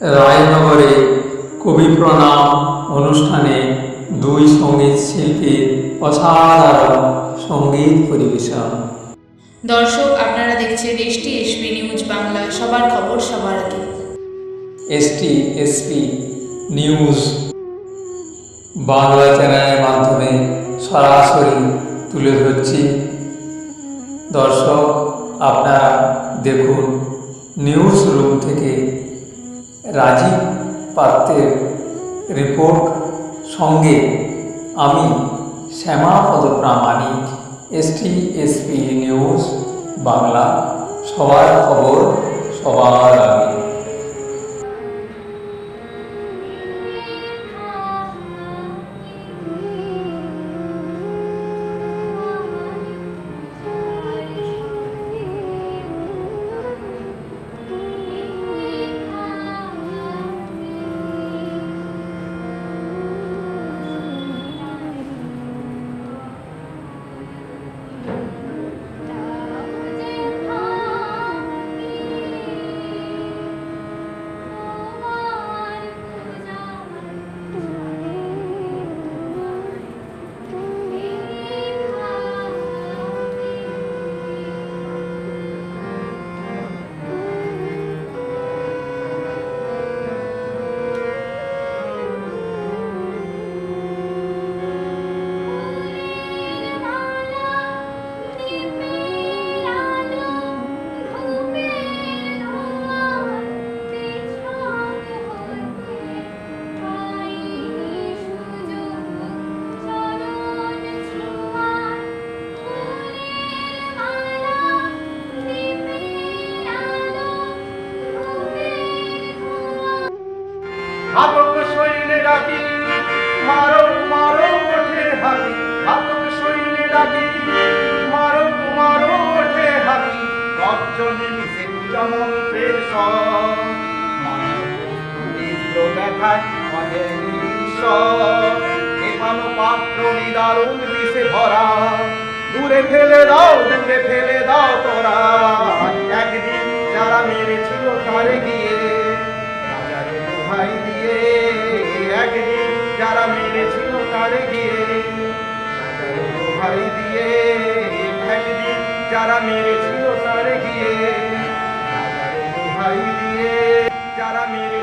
রায়নগরে কবি প্রণাম অনুষ্ঠানে দুই সংগীত শিল্পীর অসাধারণ সংগীত পরিবেশন। দর্শক আপনারা দেখছেন এসটি এসপি নিউজ বাংলা। সবার খবর সবার আগে। ST SP news. বাংলা চ্যানেলের মাধ্যমে সরাসরি তুলে ধরছি। দর্শক আপনারা দেখুন নিউজ রুম থেকে রাজীব পাত্রের রিপোর্ট সঙ্গে আমি Shyamapada Pramanik ST SP news Bangla, সবার খবর সবার আগে। ঘাতক শৈলে ডাকি। মারো মারো ওঠে হাতি ঘাতক শৈলে ডাকি। মারো মারো ওঠে হাতি, গর্জনে মিশে বিষে ভরা। দূরে ফেলে দাও, দূরে ফেলে দাও তোরা। একদিন যারা মেরেছিল তারে যারা মেরেছিল তারে গিয়ে দিয়ে যারা মেরেছিল তারে গিয়ে দিয়ে যারা মেরেছিল